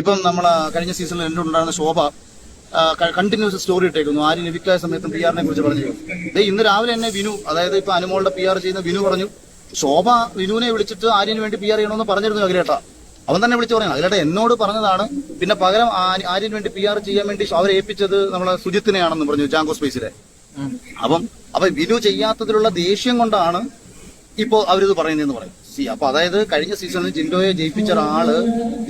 ഇപ്പം നമ്മൾ കഴിഞ്ഞ സീസണിൽ എന്റെ ഉണ്ടായിരുന്ന ശോഭ കണ്ടിന്യൂസ് സ്റ്റോറി ഇട്ടേക്കുന്നു. ആര് ലഭിക്കായ സമയത്തും പി ആറിനെ കുറിച്ച് പറഞ്ഞു. ദേ ഇന്ന് രാവിലെ തന്നെ വിനു അതായത് ഇപ്പൊ അനുമോളുടെ പി ആർ ചെയ്യുന്ന വിനു പറഞ്ഞു ശോഭ വിനുവിനെ വിളിച്ചിട്ട് ആര്യന് വേണ്ടി പി ആർ ചെയ്യണമെന്ന് പറഞ്ഞിരുന്നു അഖിലേട്ട. അവൻ തന്നെ വിളിച്ചു പറഞ്ഞു. അഖിലേട്ട എന്നോട് പറഞ്ഞതാണ് പിന്നെ പകരം ആര്യന് വേണ്ടി പി ആർ ചെയ്യാൻ വേണ്ടി അവരെ ഏൽപ്പിച്ചത് നമ്മളെ സുജിത്തിനെയാണെന്ന് പറഞ്ഞു ജാങ്കോ സ്പേസിലെ. അപ്പം അപ്പൊ വിനു ചെയ്യാത്തതിലുള്ള ദേഷ്യം കൊണ്ടാണ് ഇപ്പോ അവരിത് പറയുന്നതെന്ന് പറയും സി അപ്പൊ അതായത് കഴിഞ്ഞ സീസണിൽ ജിൻഡോയെ ജയിപ്പിച്ച ഒരാൾ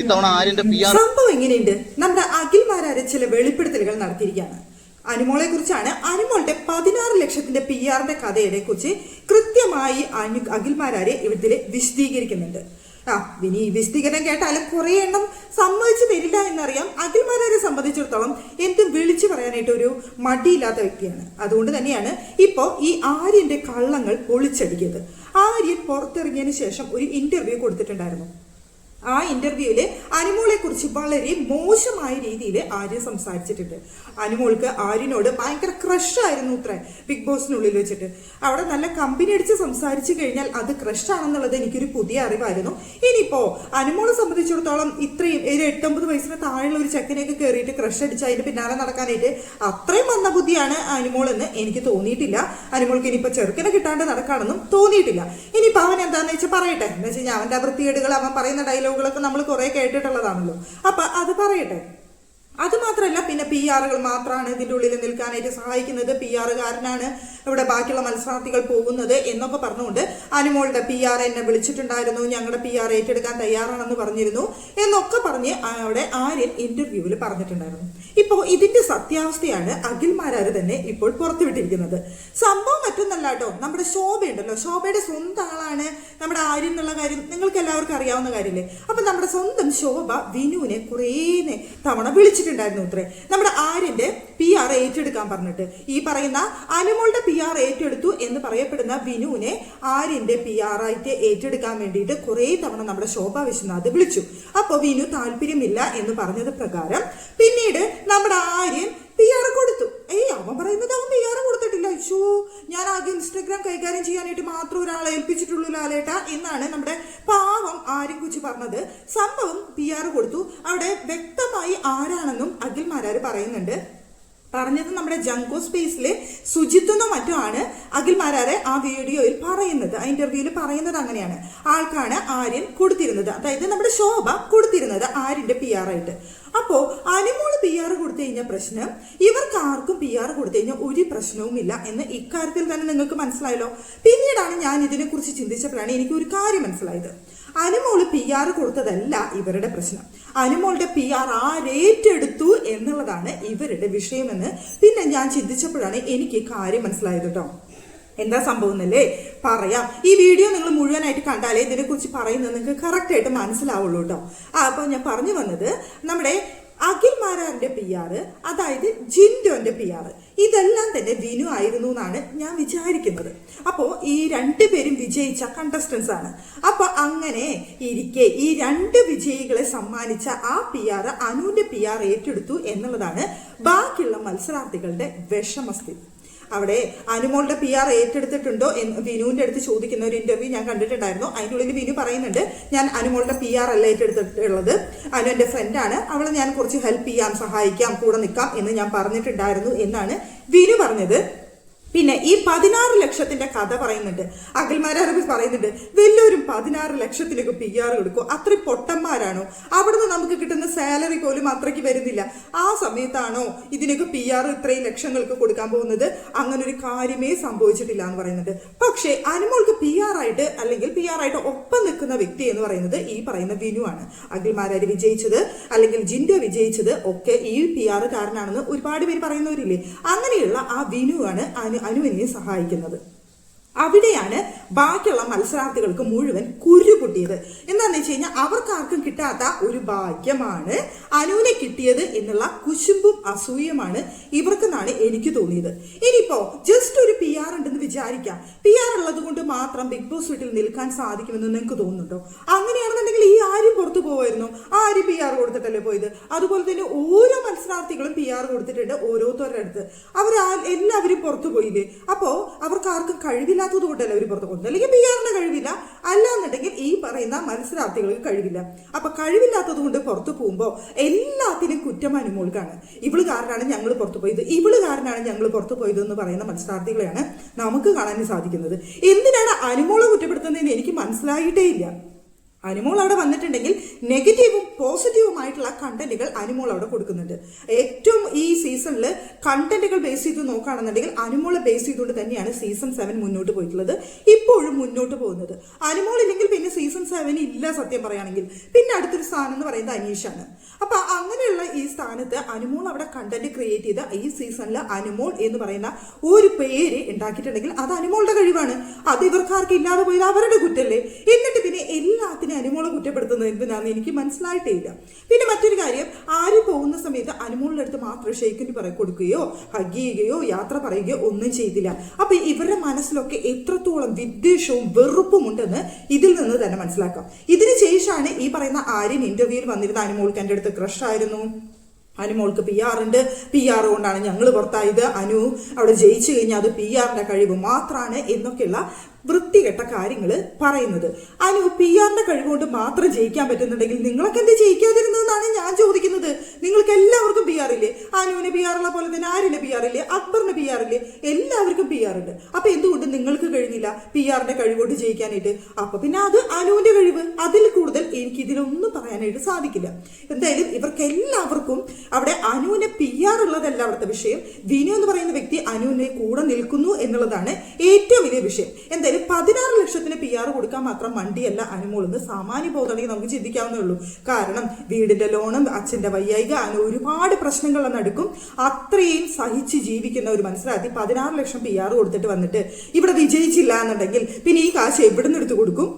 ഇത്തവണ ആര്യന്റെ പി ആർ സംഭവം എങ്ങനെയുണ്ട്? നമ്മുടെ അഖിൽമാരാര് ചില വെളിപ്പെടുത്തലുകൾ നടത്തിയിരിക്കുകയാണ്. അനുമോളെ കുറിച്ചാണ് അനുമോളുടെ പതിനാറ് ലക്ഷത്തിന്റെ പി ആറിന്റെ കഥയെ കുറിച്ച് കൃത്യമായി അഖിൽമാരാരെ ഇതിൽ വിശദീകരിക്കുന്നുണ്ട്. ആ ഇനി ഈ വിശദീകരണം കേട്ടാലും കുറെ എണ്ണം സമ്മതിച്ചു തരില്ല എന്നറിയാം. അഖിൽമാരെ സംബന്ധിച്ചിടത്തോളം എന്തും വിളിച്ചു പറയാനായിട്ട് ഒരു മടിയില്ലാത്ത വ്യക്തിയാണ്. അതുകൊണ്ട് തന്നെയാണ് ഇപ്പോ ഈ ആര്യന്റെ കള്ളങ്ങൾ ഒളിച്ചടിക്കിയത് ആര്യൻ പുറത്തിറങ്ങിയതിന് ശേഷം ഒരു ഇന്റർവ്യൂ കൊടുത്തിട്ടുണ്ടായിരുന്നു. ആ ഇന്റർവ്യൂവിൽ അനുമോളെ കുറിച്ച് വളരെ മോശമായ രീതിയിൽ ആര്യ സംസാരിച്ചിട്ടുണ്ട്. അനുമോൾക്ക് ആര്യനോട് ഭയങ്കര ക്രഷ് ആയിരുന്നു ഇത്ര ബിഗ് ബോസിനുള്ളിൽ വെച്ചിട്ട്. അവിടെ നല്ല കമ്പനി അടിച്ച് സംസാരിച്ചു കഴിഞ്ഞാൽ അത് ക്രഷ് ആണെന്നുള്ളത് എനിക്കൊരു പുതിയ അറിവായിരുന്നു. ഇനിയിപ്പോ അനുമോളെ സംബന്ധിച്ചിടത്തോളം ഇത്രയും ഒരു എട്ടൊമ്പത് വയസ്സിന് താഴെയുള്ള ഒരു ചെക്കനെയൊക്കെ കയറിയിട്ട് ക്രഷ് അടിച്ച് അതിന്റെ പിന്നാലെ നടക്കാനായിട്ട് അത്രയും വന്ന ബുദ്ധിയാണ് അനുമോൾ എന്ന് എനിക്ക് തോന്നിയിട്ടില്ല. അനുമോൾക്ക് ഇനിയിപ്പോ ചെറുക്കനെ കിട്ടാണ്ട് നടക്കാണെന്നും തോന്നിയിട്ടില്ല. ഇനിയിപ്പോ അവൻ എന്താണെന്ന് വെച്ചാൽ പറയട്ടെ. എന്ന് വെച്ച് കഴിഞ്ഞാൽ അവന്റെ ആ വൃത്തികേടുകൾ അവൻ പറയുന്ന ഡയലോഗുകളൊക്കെ നമ്മൾ കുറെ കേട്ടിട്ടുള്ളതാണല്ലോ. അപ്പൊ അത് പറയട്ടെ. അത് മാത്രമല്ല പിന്നെ പി ആറുകൾ മാത്രമാണ് ഇതിന്റെ ഉള്ളിൽ നിൽക്കാനായിട്ട് സഹായിക്കുന്നത്. പി ആറുകാരനാണ് ഇവിടെ ബാക്കിയുള്ള മത്സരാർത്ഥികൾ പോകുന്നത് എന്നൊക്കെ പറഞ്ഞുകൊണ്ട് അനുമോളുടെ പി ആർ എന്നെ വിളിച്ചിട്ടുണ്ടായിരുന്നു. ഞങ്ങളുടെ പി ആർ ഏറ്റെടുക്കാൻ തയ്യാറാണെന്ന് പറഞ്ഞിരുന്നു എന്നൊക്കെ പറഞ്ഞ് അവിടെ ആര്യൻ ഇന്റർവ്യൂവിൽ പറഞ്ഞിട്ടുണ്ടായിരുന്നു. ഇപ്പോൾ ഇതിന്റെ സത്യാവസ്ഥയാണ് അഖിൽമാരാര് തന്നെ ഇപ്പോൾ പുറത്തുവിട്ടിരിക്കുന്നത്. സംഭവം മറ്റൊന്നല്ല കേട്ടോ. നമ്മുടെ ശോഭയുണ്ടല്ലോ. ശോഭയുടെ സ്വന്തം ആളാണ് നമ്മുടെ ആര്യൻ എന്നുള്ള കാര്യം നിങ്ങൾക്ക് എല്ലാവർക്കും അറിയാവുന്ന കാര്യമില്ലേ അപ്പം നമ്മുടെ സ്വന്തം ശോഭ വിനുവിനെ കുറേ തവണ തവണ വിളിച്ചിട്ടുണ്ടായിരുന്നു ഇത്രേ നമ്മുടെ ആര്യന്റെ പി ആർ ഏറ്റെടുക്കാൻ പറഞ്ഞിട്ട്. ഈ പറയുന്ന അനുമോളുടെ പി ആർ ഏറ്റെടുത്തു എന്ന് പറയപ്പെടുന്ന വിനുവിനെ ആര്യന്റെ പി ആർ ആയിട്ട് ഏറ്റെടുക്കാൻ വേണ്ടിയിട്ട് കുറേ തവണ നമ്മുടെ ശോഭ വിശ്വനാഥ് വിളിച്ചു. അപ്പോൾ വിനു താല്പര്യമില്ല എന്ന് പറഞ്ഞത് പ്രകാരം പിന്നീട് നമ്മുടെ ആര്യൻ പി ആർ കൊടുത്തു. ഏയ് അവൻ പറയുന്നത് അവൻ പി ആർ കൊടുത്തിട്ടില്ല. അയ്യോ ഞാൻ ആകെ ഇൻസ്റ്റഗ്രാം കൈകാര്യം ചെയ്യാനായിട്ട് മാത്രം ഒരാളെ ഏൽപ്പിച്ചിട്ടുള്ളൂ ലാലേട്ട എന്നാണ് നമ്മുടെ പാവം ആര്യൻ കുച്ചി പറഞ്ഞത് സംഭവം പി ആർ കൊടുത്തു. അവിടെ വ്യക്തമായി ആരാണെന്നും അഖിൽ മാരാർ പറയുന്നുണ്ട്. പറഞ്ഞത് നമ്മുടെ ജങ്കോ സ്പേസിലെ സുജിത്തെന്നോ മറ്റോ ആണ് അഖിൽമാരാരെ ആ വീഡിയോയിൽ പറയുന്നത്. ആ ഇന്റർവ്യൂവിൽ പറയുന്നത് അങ്ങനെയാണ്. ആൾക്കാണ് ആര്യൻ കൊടുത്തിരുന്നത്. അതായത് നമ്മുടെ ശോഭ കൊടുത്തിരുന്നത് ആര്യന്റെ പി ആർ ആയിട്ട്. അപ്പോ അനുമോൾ പി ആർ കൊടുത്തു കഴിഞ്ഞ പ്രശ്നം ഇവർക്ക് ആർക്കും പി ആർ കൊടുത്തു കഴിഞ്ഞാൽ ഒരു പ്രശ്നവുമില്ല എന്ന് ഇക്കാര്യത്തിൽ തന്നെ നിങ്ങൾക്ക് മനസ്സിലായല്ലോ. പിന്നീടാണ് ഞാൻ ഇതിനെക്കുറിച്ച് ചിന്തിച്ചപ്പോഴാണ് എനിക്ക് ഒരു കാര്യം മനസ്സിലായത്. അനുമോൾ പി ആർ കൊടുത്തതല്ല ഇവരുടെ പ്രശ്നം. അനുമോളുടെ പി ആർ ആരേറ്റെടുത്തു എന്നുള്ളതാണ് ഇവരുടെ വിഷയമെന്ന് പിന്നെ ഞാൻ ചിന്തിച്ചപ്പോഴാണ് എനിക്ക് കാര്യം മനസ്സിലായത് കേട്ടോ എന്താ സംഭവം എന്നല്ലേ? പറയാം. ഈ വീഡിയോ നിങ്ങൾ മുഴുവനായിട്ട് കണ്ടാലേ ഇതിനെക്കുറിച്ച് പറയുന്നത് നിങ്ങൾക്ക് കറക്റ്റായിട്ട് മനസ്സിലാവുള്ളൂ കേട്ടോ അപ്പോൾ ഞാൻ പറഞ്ഞു വന്നത് നമ്മുടെ അഖിൽ മാരാറിന്റെ പി ആർ അതായത് ജിൻഡോന്റെ പി ആർ ഇതെല്ലാം തന്നെ വിനു ആയിരുന്നു എന്നാണ് ഞാൻ വിചാരിക്കുന്നത്. അപ്പോൾ ഈ രണ്ടുപേരും വിജയിച്ച കണ്ടസ്റ്റൻസ് ആണ്. അപ്പൊ അങ്ങനെ ഇരിക്കെ ഈ രണ്ട് വിജയികളെ സമ്മാനിച്ച ആ പി ആർ അനുവിന്റെ പി ആർ ഏറ്റെടുത്തു എന്നുള്ളതാണ് ബാക്കിയുള്ള മത്സരാർത്ഥികളുടെ വിഷമസ്ഥിതി. അവിടെ അനുമോളുടെ പി ആർ ഏറ്റെടുത്തിട്ടുണ്ടോ എന്ന് വിനുവിന്റെ അടുത്ത് ചോദിക്കുന്ന ഒരു ഇന്റർവ്യൂ ഞാൻ കണ്ടിട്ടുണ്ടായിരുന്നു. ഉള്ളിൽ വിനു പറയുന്നുണ്ട് ഞാൻ അനുമോളുടെ പി ആർ അല്ല ഏറ്റെടുത്തിട്ടുള്ളത്. അനു എന്റെ ഫ്രണ്ടാണ് അവളെ ഞാൻ കുറച്ച് ഹെൽപ്പ് ചെയ്യാം സഹായിക്കാം കൂടെ നിൽക്കാം എന്ന് ഞാൻ പറഞ്ഞിട്ടുണ്ടായിരുന്നു എന്നാണ് വിനു പറഞ്ഞത്. പിന്നെ ഈ പതിനാറ് ലക്ഷത്തിന്റെ കഥ പറയുന്നുണ്ട്. അഖിൽമാരബി പറയുന്നുണ്ട് വലിയൊരു പതിനാറ് ലക്ഷത്തിലേക്ക് പി ആർ കൊടുക്കും അത്രയും പൊട്ടന്മാരാണോ? അവിടുന്ന് നമുക്ക് കിട്ടുന്ന സാലറി പോലും അത്രയ്ക്ക് വരുന്നില്ല. ആ സമയത്താണോ ഇതിനൊക്കെ പി ആർ ഇത്രയും ലക്ഷങ്ങൾക്ക് കൊടുക്കാൻ പോകുന്നത്? അങ്ങനെ ഒരു കാര്യമേ സംഭവിച്ചിട്ടില്ല എന്ന് പറയുന്നുണ്ട്. പക്ഷേ അനുമോൾക്ക് പി ആർ ആയിട്ട് അല്ലെങ്കിൽ പി ആർ ആയിട്ട് ഒപ്പം നിൽക്കുന്ന വ്യക്തി എന്ന് പറയുന്നത് ഈ പറയുന്ന വിനു ആണ്. അഖിൽമാരാര് വിജയിച്ചത് അല്ലെങ്കിൽ ജിൻഡോ വിജയിച്ചത് ഒക്കെ ഈ പി ആർ കാരനാണെന്ന് ഒരുപാട് പേര് പറയുന്നവരില്ലേ? അങ്ങനെയുള്ള ആ വിനു ആണ് അനു അനുവിനെ സഹായിക്കുന്നത്. അവിടെയാണ് ബാക്കിയുള്ള മത്സരാർത്ഥികൾക്ക് മുഴുവൻ കുരു പൊട്ടിയത്. എന്താണെന്ന് വെച്ച് കഴിഞ്ഞാൽ അവർക്കാർക്കും കിട്ടാത്ത ഒരു ഭാഗ്യമാണ് അനുവിനെ കിട്ടിയത് എന്നുള്ള കുശുമ്പും അസൂയമാണ് ഇവർക്കെന്നാണ് എനിക്ക് തോന്നിയത്. ഇനിയിപ്പോ ജസ്റ്റ് ഒരു പി ആർ ഉണ്ടെന്ന് വിചാരിക്കാം. പി ആർ ഉള്ളത് കൊണ്ട് മാത്രം ബിഗ് ബോസ് വീട്ടിൽ നിൽക്കാൻ സാധിക്കുമെന്ന് നിങ്ങൾക്ക് തോന്നുന്നുണ്ടോ? അങ്ങനെയാണെന്നുണ്ടെങ്കിൽ ഈ ആരും പുറത്തു പോകുമായിരുന്നു ആരും പി ആർ കൊടുത്തിട്ടല്ലേ പോയത്? അതുപോലെ തന്നെ ഓരോ മത്സരാർത്ഥികളും പി ആർ കൊടുത്തിട്ടുണ്ട് ഓരോരുത്തരുടെ അടുത്ത്. അവർ എല്ലാവരും പുറത്തു പോയില്ലേ? അപ്പോ അവർക്ക് ആർക്കും കഴിവില്ലാത്തത് കൊണ്ടല്ലേ അവർ പുറത്ത് കൊണ്ടു അല്ലെങ്കിൽ പി ആറിന് കഴിവില്ല. അല്ലാന്നുണ്ടെങ്കിൽ ഈ പറയുന്ന മത്സരാർത്ഥികൾക്ക് കഴിവില്ല. അപ്പൊ കഴിവില്ലാത്തത് കൊണ്ട് പുറത്ത് പോകുമ്പോൾ എല്ലാത്തിനും കുറ്റം അനുമോൾക്കാണ്. ഇവൾ കാരനാണ് ഞങ്ങൾ പുറത്തു പോയത്. ഇവൾ കാരനാണ് ഞങ്ങൾ പുറത്ത് പോയത് എന്ന് പറയുന്ന മത്സരാർത്ഥികളെയാണ് നമുക്ക് കാണാൻ സാധിക്കുന്നത്. എന്തിനാണ് അനുമോളെ കുറ്റപ്പെടുത്തുന്നതെന്ന് എനിക്ക് മനസ്സിലായിട്ടേ ഇല്ല. അനുമോൾ അവിടെ വന്നിട്ടുണ്ടെങ്കിൽ നെഗറ്റീവും പോസിറ്റീവുമായിട്ടുള്ള കണ്ടന്റുകൾ അനിമോൾ അവിടെ കൊടുക്കുന്നുണ്ട്. ഏറ്റവും ഈ സീസണിൽ കണ്ടന്റുകൾ ബേസ് ചെയ്ത് നോക്കുകയാണെന്നുണ്ടെങ്കിൽ അനുമോളെ ബേസ് ചെയ്തുകൊണ്ട് തന്നെയാണ് സീസൺ സെവൻ മുന്നോട്ട് പോയിട്ടുള്ളത്. ഇപ്പോഴും മുന്നോട്ട് പോകുന്നത്. അനിമോൾ ഇല്ലെങ്കിൽ പിന്നെ സീസൺ സെവൻ ഇല്ല സത്യം പറയുകയാണെങ്കിൽ. പിന്നെ അടുത്തൊരു സ്ഥാനം എന്ന് പറയുന്നത് അനീഷാണ്. അപ്പൊ അങ്ങനെയുള്ള ഈ സ്ഥാനത്ത് അനിമോൾ അവിടെ കണ്ടന്റ് ക്രിയേറ്റ് ചെയ്ത ഈ സീസണിൽ അനിമോൾ എന്ന് പറയുന്ന ഒരു പേര് ഉണ്ടാക്കിയിട്ടുണ്ടെങ്കിൽ അത് അനുമോളുടെ കഴിവാണ്. അത് ഇവർക്കാർക്ക് ഇല്ലാതെ പോയത് അവരുടെ കുറ്റല്ലേ. എന്നിട്ട് പിന്നെ എല്ലാത്തിനും അനുമോളെ കുറ്റപ്പെടുത്തുന്നത് എന്തിനാന്ന് എനിക്ക് മനസ്സിലായിട്ടേ ഇല്ല പിന്നെ മറ്റൊരു കാര്യം ആര് പോകുന്ന സമയത്ത് അനുമോളുടെ അടുത്ത് മാത്രം ഷെയ്ക്കിന് പറ കൊടുക്കുകയോ ഹഗ് ചെയ്യുകയോ യാത്ര പറയുകയോ ഒന്നും ചെയ്തില്ല. അപ്പൊ ഇവരുടെ മനസ്സിലൊക്കെ എത്രത്തോളം വിദ്വേഷവും വെറുപ്പും ഉണ്ടെന്ന് ഇതിൽ നിന്ന് തന്നെ മനസ്സിലാക്കാം. ഇതിന് ശേഷമാണ് ഈ പറയുന്ന ആര്യൻ ഇന്റർവ്യൂവിൽ വന്നിരുന്ന അനുമോൾക്ക് എന്റെ അടുത്ത് ക്രഷ് ആയിരുന്നു. അനുമോൾക്ക് പി ഉണ്ട് പി ആർ കൊണ്ടാണ് ഞങ്ങൾ പുറത്തായത് അനു അവിടെ ജയിച്ചു കഴിഞ്ഞാൽ അത് പി ആറിന്റെ കഴിവ് മാത്രമാണ് എന്നൊക്കെയുള്ള വൃത്തികെട്ട കാര്യങ്ങൾ പറയുന്നത് അനു പി ആറിന്റെ കഴിവ് കൊണ്ട് മാത്രം ജയിക്കാൻ പറ്റുന്നുണ്ടെങ്കിൽ നിങ്ങളൊക്കെ എന്ത് ജയിക്കാതിരുന്നതെന്നാണ് ഞാൻ ചോദിക്കുന്നത് നിങ്ങൾക്ക് എല്ലാവർക്കും പി ആർ ഇല്ലേ അനുവിന് പി ആർ ഉള്ള പോലെ തന്നെ ആരിന് പി ഇല്ലേ അക്ബറിന് പി ഇല്ലേ എല്ലാവർക്കും പി ആർ ഉണ്ട് അപ്പൊ എന്തുകൊണ്ട് നിങ്ങൾക്ക് കഴിഞ്ഞില്ല പി ആറിന്റെ കഴിവ് കൊണ്ട് ജയിക്കാനായിട്ട് അപ്പൊ പിന്നെ അത് അനുവിന്റെ കഴിവ് അതിൽ കൂടുതൽ എനിക്ക് ഇതിലൊന്നും പറയാനായിട്ട് സാധിക്കില്ല എന്തായാലും ഇവർക്ക് എല്ലാവർക്കും അവിടെ അനുവിന് പി ആർ ഉള്ളതല്ല അവിടുത്തെ വിഷയം. വിനു എന്ന് പറയുന്ന വ്യക്തി അനുവിനെ കൂടെ നിൽക്കുന്നു എന്നുള്ളതാണ് ഏറ്റവും വലിയ വിഷയം. എന്തായാലും പതിനാറ് ലക്ഷത്തിന് പി ആർ കൊടുക്കാൻ മാത്രം മണ്ടിയല്ല അനുമോളെന്ന് സാമാന്യ ബോധമാണെങ്കിൽ നമുക്ക് ചിന്തിക്കാവുന്നേ ഉള്ളൂ. കാരണം വീടിന്റെ ലോണും അച്ഛന്റെ വയ്യായിക അനു ഒരുപാട് പ്രശ്നങ്ങൾ നടക്കും അത്രയും സഹിച്ച് ജീവിക്കുന്ന ഒരു മനസ്സിലാക്കി പതിനാറ് ലക്ഷം പി ആർ കൊടുത്തിട്ട് വന്നിട്ട് ഇവിടെ വിജയിച്ചില്ല എന്നുണ്ടെങ്കിൽ പിന്നെ ഈ കാശ് എവിടെ നിന്ന് എടുത്ത് കൊടുക്കും?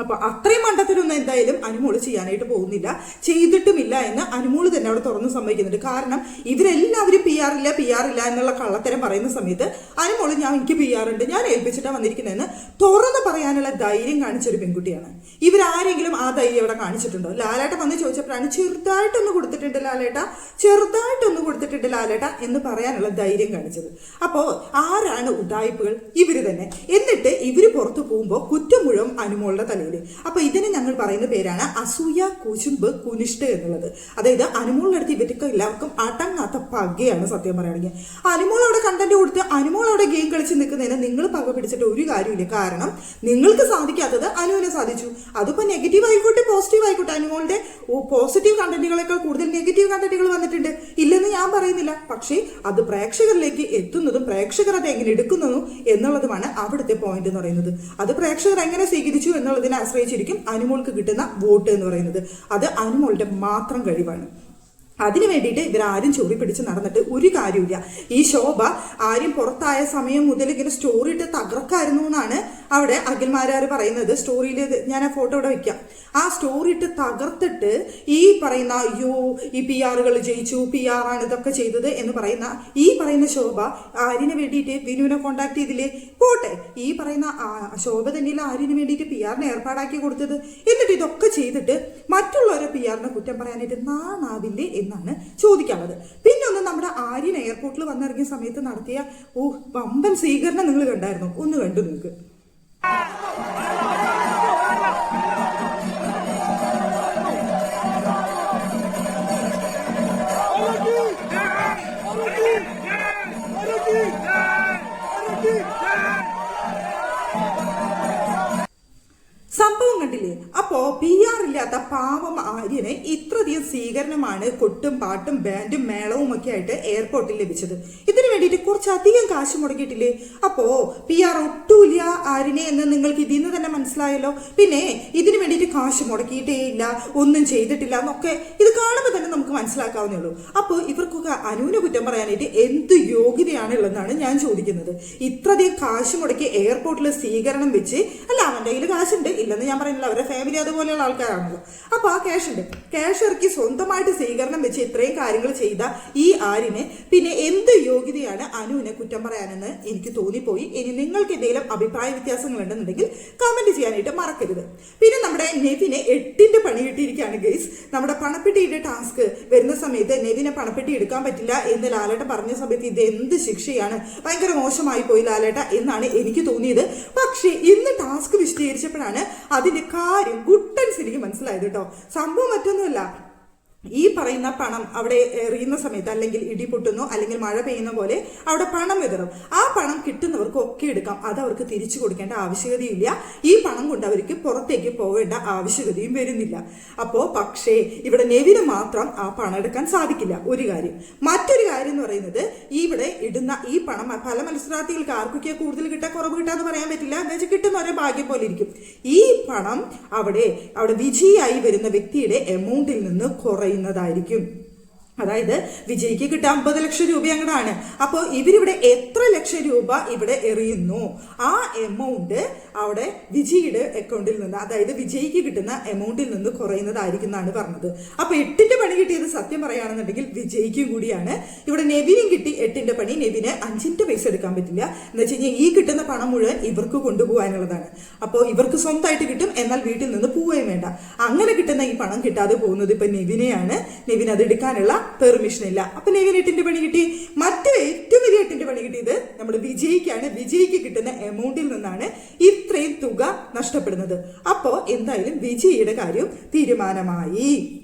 അപ്പൊ അത്രയും മണ്ടത്തിലൊന്നും എന്തായാലും അനുമോൾ ചെയ്യാനായിട്ട് പോകുന്നില്ല. ചെയ്തിട്ടുമില്ല എന്ന് അനുമോൾ തന്നെ അവിടെ തുറന്ന് സമ്മതിക്കുന്നുണ്ട്. കാരണം ഇവരെല്ലാവരും പി ആർ ഇല്ല പി ആർ ഇല്ല എന്നുള്ള കള്ളത്തരം പറയുന്ന സമയത്ത് അനുമോൾ ഞാൻ എനിക്ക് പി ആർ ഉണ്ട് ഞാൻ ഏൽപ്പിച്ചിട്ടാണ് വന്നിരിക്കുന്നതെന്ന് തുറന്ന് പറയാനുള്ള ധൈര്യം കാണിച്ചൊരു പെൺകുട്ടിയാണ്. ഇവരാരെങ്കിലും ആ ധൈര്യം അവിടെ കാണിച്ചിട്ടുണ്ടോ? ലാലേട്ട വന്ന് ചോദിച്ചപ്പോഴാണ് ചെറുതായിട്ടൊന്ന് കൊടുത്തിട്ടുണ്ട് ലാലേട്ട ചെറുതായിട്ടൊന്ന് കൊടുത്തിട്ടുണ്ട് ലാലേട്ട എന്ന് പറയാനുള്ള ധൈര്യം കാണിച്ചത്. അപ്പോ ആരാണ് ഉടായ്പകൾ ഇവർ തന്നെ. എന്നിട്ട് ഇവർ പുറത്തു പോകുമ്പോൾ കുറ്റം മുഴുവൻ അനുമോളുടെ തലയിൽ അപ്പൊ ഇതിന് ഞങ്ങൾ പറയുന്ന പേരാണ് അസൂയ കുശുമ്പ് കുനിഷ്ഠ എന്നുള്ളത്. അതായത് അനുമോളിനടുത്ത് ഇവർക്ക് എല്ലാവർക്കും അടങ്ങാത്ത പകയാണ് സത്യം പറയുകയാണെങ്കിൽ. അനുമോൾ അവിടെ കണ്ടന്റ് കൊടുത്ത് അനുമോൾ അവിടെ ഗെയിം കളിച്ച് നിൽക്കുന്നതിന് നിങ്ങൾ പക പിടിച്ചിട്ട് ഒരു കാര്യമില്ല കാരണം നിങ്ങൾക്ക് സാധിക്കാത്തത് അനുവിനെ സാധിച്ചു. അതിപ്പോ നെഗറ്റീവ് ആയിക്കോട്ടെ പോസിറ്റീവ് ആയിക്കോട്ടെ. അനുമോളുടെ പോസിറ്റീവ് കണ്ടന്റുകളെക്കാൾ കൂടുതൽ നെഗറ്റീവ് കണ്ടന്റുകൾ വന്നിട്ടുണ്ട്. പറയുന്നില്ല. പക്ഷേ അത് പ്രേക്ഷകരിലേക്ക് എത്തുന്നതും പ്രേക്ഷകർ അത് എങ്ങനെ എടുക്കുന്നതും എന്നുള്ളതുമാണ് അവിടുത്തെ പോയിന്റ് എന്ന് പറയുന്നത്. അത് പ്രേക്ഷകർ എങ്ങനെ സ്വീകരിച്ചു എന്നുള്ളതിനെ ആശ്രയിച്ചിരിക്കും അനുമോൾക്ക് കിട്ടുന്ന വോട്ട് എന്ന് പറയുന്നത്. അത് അനുമോളുടെ മാത്രം കഴിവാണ്. അതിനു വേണ്ടിയിട്ട് ഇവരാരും ചൊറി പിടിച്ച് നടന്നിട്ട് ഒരു കാര്യമില്ല ഈ ശോഭ ആരും പുറത്തായ സമയം മുതൽ ഇങ്ങനെ സ്റ്റോറി ഇട്ട് തകർക്കായിരുന്നു എന്നാണ് അവിടെ അഖിൽമാരാർ പറയുന്നത്. സ്റ്റോറിയിൽ ഞാൻ ആ ഫോട്ടോ ഇവിടെ വെക്കാം. ആ സ്റ്റോറി ഇട്ട് തകർത്തിട്ട് ഈ പറയുന്ന അയ്യോ ഈ പി ആറുകൾ ജയിച്ചു പി ആർ ആണ് ഇതൊക്കെ ചെയ്തത് എന്ന് പറയുന്ന ഈ പറയുന്ന ശോഭ ആരിന് വേണ്ടിയിട്ട് വിനുവിനെ കോണ്ടാക്ട് ചെയ്തില്ലേ? പോട്ടെ. ഈ പറയുന്ന ശോഭ തന്നെയല്ല ആരിന് വേണ്ടിയിട്ട് പി ആറിനെ ഏർപ്പാടാക്കി കൊടുത്തത്. എന്നിട്ട് ഇതൊക്കെ ചെയ്തിട്ട് മറ്റുള്ളവരെ പി ആറിനെ കുറ്റം പറയാനായിട്ട് നാണാവില്ലേ എന്നാണ് ചോദിക്കാനുള്ളത്. പിന്നെ ഒന്ന് നമ്മുടെ ആര്യൻ എയർപോർട്ടിൽ വന്നിറങ്ങിയ സമയത്ത് നടത്തിയ ഓ പമ്പൻ സ്വീകരണം നിങ്ങൾ കണ്ടായിരുന്നു? ഒന്ന് കണ്ടു നിങ്ങൾക്ക് സംഭവം കണ്ടില്ലേ? അപ്പോ പി ആർ ഇല്ലാത്ത പാവം ആര്യന് ഇത്രയധികം സ്വീകരണമാണ് കൊട്ടും പാട്ടും ബാൻഡും മേളവും ഒക്കെ ആയിട്ട് എയർപോർട്ടിൽ ലഭിച്ചത്. ഇതിനു വേണ്ടിയിട്ട് കുറച്ചധികം കാശ് മുടക്കിയിട്ടില്ലേ? അപ്പോ പി ആർ ഒട്ടുമില്ല ആര്യനെ എന്ന് നിങ്ങൾക്ക് ഇതിൽ നിന്ന് തന്നെ മനസ്സിലായല്ലോ. പിന്നെ ഇതിനു വേണ്ടിയിട്ട് കാശ് മുടക്കിയിട്ടേ ഇല്ല ഒന്നും ചെയ്തിട്ടില്ല എന്നൊക്കെ ഇത് കാണുമ്പോൾ തന്നെ നമുക്ക് മനസ്സിലാക്കാവുന്നേ ഉള്ളൂ. അപ്പോൾ ഇവർക്കൊക്കെ അനുവിനെ കുറ്റം പറയാനായിട്ട് എന്ത് യോഗ്യതയാണ് ഉള്ളതെന്നാണ് ഞാൻ ചോദിക്കുന്നത്. ഇത്രയധികം കാശ് മുടക്കി എയർപോർട്ടിൽ സ്വീകരണം വെച്ച് അല്ല അവന്റെ കയ്യിൽ കാശുണ്ട്. ഇല്ലെന്ന് ഞാൻ പറയുന്നില്ല. അവരുടെ ഫാമിലി അതുപോലെയുള്ള ആൾക്കാരാണല്ലോ അപ്പൊ ആ ക്യാഷ് ഉണ്ട്. ക്യാഷ് ഇറക്കി സ്വന്തമായിട്ട് സ്വീകരണം വെച്ച് ഇത്രയും കാര്യങ്ങൾ ചെയ്ത ഈ ആരിന് പിന്നെ എന്ത് യോഗ്യതയാണ് അനുവിനെ കുറ്റം പറയാനെന്ന് എനിക്ക് തോന്നിപ്പോയി. ഇനി നിങ്ങൾക്ക് എന്തെങ്കിലും അഭിപ്രായ വ്യത്യാസങ്ങൾ ഉണ്ടെന്നുണ്ടെങ്കിൽ കമന്റ് ചെയ്യാനായിട്ട് മറക്കരുത്. പിന്നെ നമ്മുടെ നെവിനെ എട്ടിന്റെ പണി കിട്ടിയിരിക്കുകയാണ് ഗൈസ് നമ്മുടെ പണപ്പെട്ടിയുടെ ടാസ്ക് വരുന്ന സമയത്ത് നെവിനെ പണപ്പെട്ടി എടുക്കാൻ പറ്റില്ല എന്ന് ലാലേട്ട പറഞ്ഞ സമയത്ത് ഇത് എന്ത് ശിക്ഷയാണ്? ഭയങ്കര മോശമായി പോയി ലാലേട്ട എന്നാണ് എനിക്ക് തോന്നിയത്. പക്ഷേ ഇന്ന് ടാസ്ക് വിശദീകരിച്ചപ്പോഴാണ് അതിന്റെ കാര്യം ഗുട്ടൻസ് എനിക്ക് മനസ്സിലായത് കേട്ടോ സംഭവം മറ്റൊന്നുമല്ല ഈ പറയുന്ന പണം അവിടെ എറിയുന്ന സമയത്ത് അല്ലെങ്കിൽ ഇടി പൊട്ടുന്നു അല്ലെങ്കിൽ മഴ പെയ്യുന്ന പോലെ അവിടെ പണം വിതറും. ആ പണം കിട്ടുന്നവർക്ക് ഒക്കെ എടുക്കാം. അത് അവർക്ക് തിരിച്ചു കൊടുക്കേണ്ട ആവശ്യകതയില്ല. ഈ പണം കൊണ്ട് അവർക്ക് പുറത്തേക്ക് പോകേണ്ട ആവശ്യകതയും വരുന്നില്ല. അപ്പോ പക്ഷേ ഇവിടെ നെവിന് മാത്രം ആ പണം എടുക്കാൻ സാധിക്കില്ല. ഒരു കാര്യം. മറ്റൊരു കാര്യം എന്ന് പറയുന്നത് ഇവിടെ ഇടുന്ന ഈ പണം പല മത്സരാർത്ഥികൾക്ക് ആർക്കൊക്കെ കൂടുതൽ കിട്ടാ കുറവ് കിട്ടാന്ന് പറയാൻ പറ്റില്ല. എന്താ വെച്ചാൽ കിട്ടുന്നവരെ ഭാഗ്യം പോലെ ഇരിക്കും. ഈ പണം അവിടെ അവിടെ വിജയിയായി വരുന്ന വ്യക്തിയുടെ എമൗണ്ടിൽ നിന്ന് കുറയുന്നതായിരിക്കും അതായത് വിജയ്ക്ക് കിട്ടുക അമ്പത് ലക്ഷം രൂപ അങ്ങടാണ്. അപ്പോൾ ഇവരിവിടെ എത്ര ലക്ഷം രൂപ ഇവിടെ എറിയുന്നു? ആ എമൗണ്ട് അവിടെ വിജയുടെ അക്കൗണ്ടിൽ നിന്ന് അതായത് വിജയ്ക്ക് കിട്ടുന്ന എമൗണ്ടിൽ നിന്ന് കുറയുന്നതായിരിക്കും എന്നാണ് പറഞ്ഞത്. അപ്പോൾ എട്ടിന്റെ പണി കിട്ടിയത് സത്യം പറയുകയാണെന്നുണ്ടെങ്കിൽ വിജയ്ക്കും കൂടിയാണ്. ഇവിടെ നെവിനും കിട്ടി എട്ടിന്റെ പണി നെവിന് അഞ്ചിന്റെ പൈസ എടുക്കാൻ പറ്റില്ല. എന്ന് വെച്ച് കഴിഞ്ഞാൽ ഈ കിട്ടുന്ന പണം മുഴുവൻ ഇവർക്ക് കൊണ്ടുപോകാനുള്ളതാണ്. അപ്പോൾ ഇവർക്ക് സ്വന്തമായിട്ട് കിട്ടും എന്നാൽ വീട്ടിൽ നിന്ന് പോവുകയും വേണ്ട. അങ്ങനെ കിട്ടുന്ന ഈ പണം കിട്ടാതെ പോകുന്നത് ഇപ്പം നെവിനെയാണ്. നെവിൻ അത് എടുക്കാനുള്ള പെർമിഷൻ ഇല്ല. അപ്പൊ നെവിൻ എട്ടിന്റെ പണി കിട്ടി. മറ്റു ഏറ്റവും വലിയ എട്ടിന്റെ പണി കിട്ടിയത് നമ്മൾ വിജയിക്കാണ്. വിജയിക്ക് കിട്ടുന്ന എമൗണ്ടിൽ നിന്നാണ് ഇത്രയും തുക നഷ്ടപ്പെടുന്നത്. അപ്പോ എന്തായാലും വിജയിയുടെ കാര്യം തീരുമാനമായി.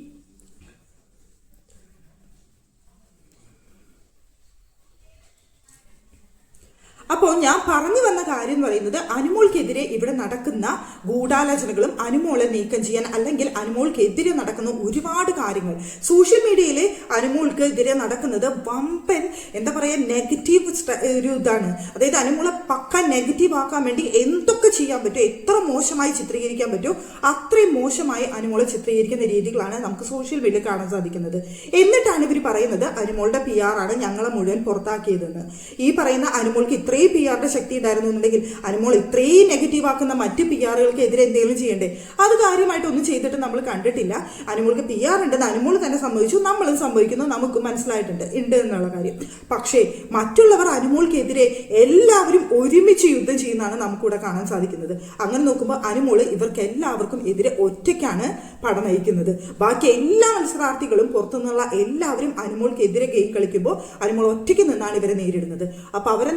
അപ്പോൾ ഞാൻ പറഞ്ഞു വന്ന കാര്യം എന്ന് പറയുന്നത് അനുമോൾക്കെതിരെ ഇവിടെ നടക്കുന്ന ഗൂഢാലോചനകളും അനുമോളെ നീക്കം ചെയ്യാൻ അല്ലെങ്കിൽ അനുമോൾക്കെതിരെ നടക്കുന്ന ഒരുപാട് കാര്യങ്ങൾ. സോഷ്യൽ മീഡിയയിൽ അനുമോൾക്ക് എതിരെ നടക്കുന്നത് വമ്പൻ എന്താ പറയുക നെഗറ്റീവ് ഒരു ഇതാണ്. അതായത് അനുമോളെ പക്ക നെഗറ്റീവ് ആക്കാൻ വേണ്ടി എന്തൊക്കെ ചെയ്യാൻ പറ്റും എത്ര മോശമായി ചിത്രീകരിക്കാൻ പറ്റുമോ അത്രയും മോശമായി അനുമോളെ ചിത്രീകരിക്കുന്ന രീതികളാണ് നമുക്ക് സോഷ്യൽ മീഡിയയിൽ കാണാൻ സാധിക്കുന്നത്. എന്നിട്ടാണ് ഇവർ പറയുന്നത് അനുമോളുടെ പി ആർ ആണ് ഞങ്ങളെ മുഴുവൻ പുറത്താക്കിയതെന്ന്. ഈ പറയുന്ന അനുമോൾക്ക് ഇത്രയും പി ആറിന്റെ ശക്തി ഉണ്ടായിരുന്നു എന്നുണ്ടെങ്കിൽ അനുമോൾ ഇത്രയും നെഗറ്റീവ് ആക്കുന്ന മറ്റ് പി ആറുകൾക്ക് എതിരെ എന്തെങ്കിലും ചെയ്യണ്ടേ? അത് കാര്യമായിട്ട് ഒന്നും ചെയ്തിട്ട് നമ്മൾ കണ്ടിട്ടില്ല. അനുമോൾക്ക് പി ആർ ഉണ്ടെന്ന് അനുമോൾ തന്നെ സംഭവിച്ചു നമ്മളും സംഭവിക്കുന്നു നമുക്ക് മനസ്സിലായിട്ടുണ്ട്. ഉണ്ട് എന്നുള്ള കാര്യം. പക്ഷേ മറ്റുള്ളവർ അനുമോൾക്കെതിരെ എല്ലാവരും ഒരുമിച്ച് യുദ്ധം ചെയ്യുന്നതാണ് നമുക്കിവിടെ കാണാൻ സാധിക്കുന്നത്. അങ്ങനെ നോക്കുമ്പോൾ അനുമോൾ ഇവർക്ക് എല്ലാവർക്കും എതിരെ ഒറ്റയ്ക്കാണ് പടം നയിക്കുന്നത്. ബാക്കി എല്ലാ മത്സരാർത്ഥികളും പുറത്തുനിന്നുള്ള എല്ലാവരും അനുമോൾക്കെതിരെ ഗെയിം കളിക്കുമ്പോൾ അനുമോൾ ഒറ്റയ്ക്ക് നിന്നാണ് ഇവരെ നേരിടുന്നത്. അപ്പൊ അവരെ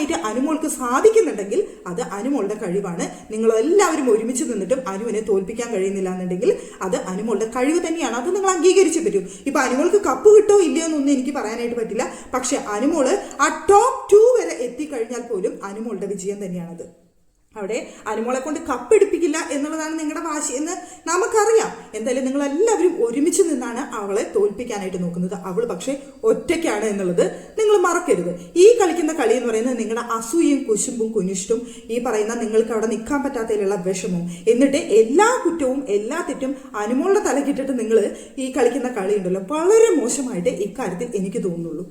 നേരിടാനായിട്ട് അനുമോൾക്ക് സാധിക്കുന്നുണ്ടെങ്കിൽ അത് അനുമോളുടെ കഴിവാണ്. നിങ്ങൾ എല്ലാവരും ഒരുമിച്ച് നിന്നിട്ടും അനുവിനെ തോൽപ്പിക്കാൻ കഴിയുന്നില്ല എന്നുണ്ടെങ്കിൽ അത് അനുമോളുടെ കഴിവ് തന്നെയാണ്. അത് നിങ്ങൾ അംഗീകരിച്ചേ പറ്റും. ഇപ്പൊ അനുമോൾക്ക് കപ്പ് കിട്ടോ ഇല്ലയോ എന്നൊന്നും എനിക്ക് പറയാനായിട്ട് പറ്റില്ല. പക്ഷെ അനുമോൾ ആ ടോപ്പ് ടു വരെ എത്തിക്കഴിഞ്ഞാൽ പോലും അനുമോളുടെ വിജയം തന്നെയാണത്. അവിടെ അനുമോളെ കൊണ്ട് കപ്പെടുപ്പിക്കില്ല എന്നുള്ളതാണ് നിങ്ങളുടെ വാശി എന്ന് നമുക്കറിയാം. എന്തായാലും നിങ്ങൾ എല്ലാവരും ഒരുമിച്ച് നിന്നാണ് അവളെ തോൽപ്പിക്കാനായിട്ട് നോക്കുന്നത്. അവൾ പക്ഷേ ഒറ്റയ്ക്കാണ് എന്നുള്ളത് നിങ്ങൾ മറക്കരുത്. ഈ കളിക്കുന്ന കളി എന്ന് പറയുന്നത് നിങ്ങളുടെ അസൂയയും കുശുമ്പും കുനിഷ്ടും ഈ പറയുന്ന നിങ്ങൾക്ക് അവിടെ നിൽക്കാൻ പറ്റാത്തതിലുള്ള വിഷമവും. എന്നിട്ട് എല്ലാ കുറ്റവും എല്ലാ തെറ്റും അനുമോളുടെ തലക്കിട്ടിട്ട് നിങ്ങൾ ഈ കളിക്കുന്ന കളി ഉണ്ടല്ലോ. വളരെ മോശമായിട്ട് ഇക്കാര്യത്തിൽ എനിക്ക് തോന്നുന്നുള്ളൂ.